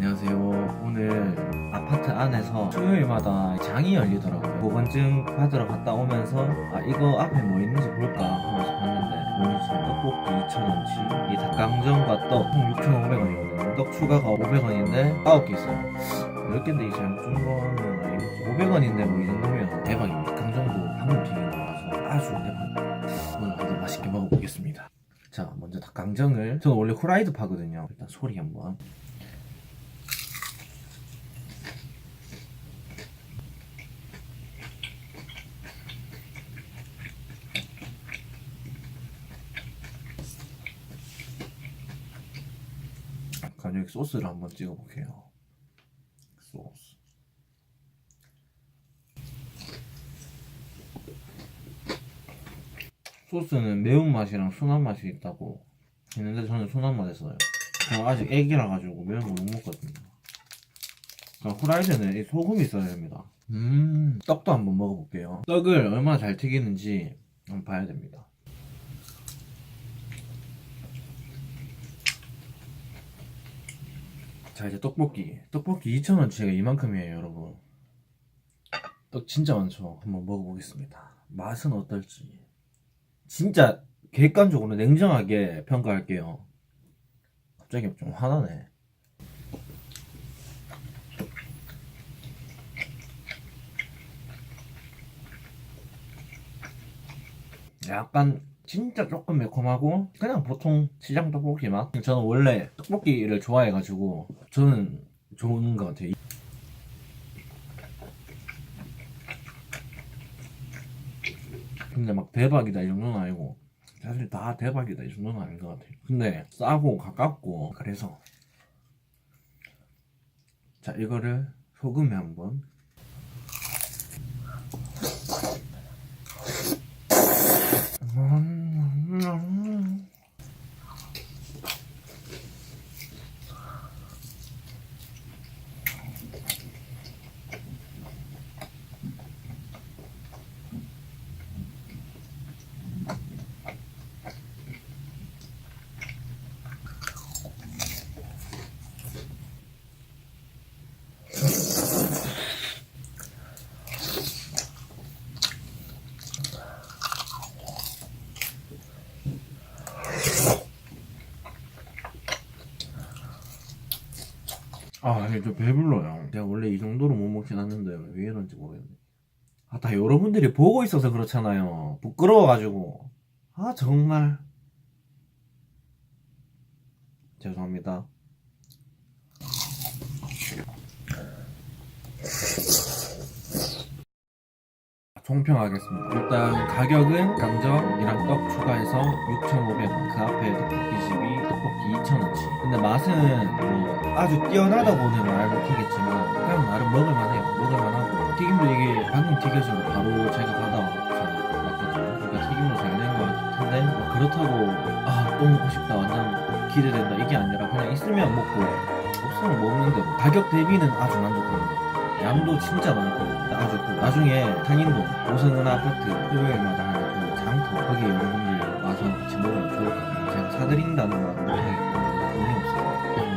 안녕하세요. 오늘 아파트 안에서 토요일마다 장이 열리더라고요. 보건증 받으러 갔다 오면서 아 이거 앞에 뭐 있는지 볼까 하면서 봤는데 뭐지 떡볶이 2,000원치 이 닭강정과 떡총 6,500원이거든요. 떡 추가가 500원인데 9개 있어요. 10개인데 이 잘못 준 거는 아니겠죠. 500원인데 뭐 이 정도면 대박입니다. 강정도 방금 튀긴 거라서 아주 대박. 오늘 한번 맛있게 먹어보겠습니다. 자 먼저 닭강정을 저는 원래 후라이드 파거든요. 일단 소리 한번. 그럼 여기 소스를 한번 찍어 볼게요. 소스. 소스는 매운맛이랑 순한맛이 있다고 했는데 저는 순한맛에서요. 제가 아직 애기라 가지고 매운 거 못 먹거든요. 후라이드는 이 소금이 있어야 됩니다. 음, 떡도 한번 먹어볼게요. 떡을 얼마나 잘 튀기는지 한번 봐야 됩니다. 자 이제 떡볶이. 떡볶이 2,000원치가 이만큼이에요 여러분. 떡 진짜 많죠? 한번 먹어보겠습니다. 맛은 어떨지. 진짜 객관적으로 냉정하게 평가할게요. 갑자기 좀 화나네. 약간 진짜 조금 매콤하고 그냥 보통 시장 떡볶이 맛 저는 원래 떡볶이를 좋아해가지고 저는 좋은 것 같아요. 근데 막 대박이다 이 정도는 아니고 사실 다 대박이다 이 정도는 아닌 것 같아요. 근데 싸고 가깝고 그래서 자 이거를 소금에 한번 아, 이게 좀 배불러요. 제가 원래 이 정도로 못 먹진 않는데 왜 이런지 모르겠네. 아, 다 여러분들이 보고 있어서 그렇잖아요. 부끄러워가지고. 아, 정말. 죄송합니다. 총평하겠습니다. 일단 가격은 강정이랑 떡 추가해서 6,500원. 그 앞에 떡볶이집이 떡볶이 2,000원치. 근데 맛은 뭐 아주 뛰어나다고는 말 못하겠지만 그냥 나름 먹을만해요. 먹을만하고 튀김도 이게 방금 튀겨진 거 바로 제가 받아왔거든요. 그러니까 튀김도 잘된 것 같은데 뭐 그렇다고 아 또 먹고 싶다 완전 기대된다 이게 아니라 그냥 있으면 먹고 없으면 먹는 대로 가격 대비는 아주 같아요. 양도 진짜 많고 아주 그 나중에 상인동 오성은 아파트 토요일마다 하는 그 장터 거기 여러분들 와서 지목을 좋을 것 같아요. 제가 사드린다는 건 못하겠고 돈이 없어요.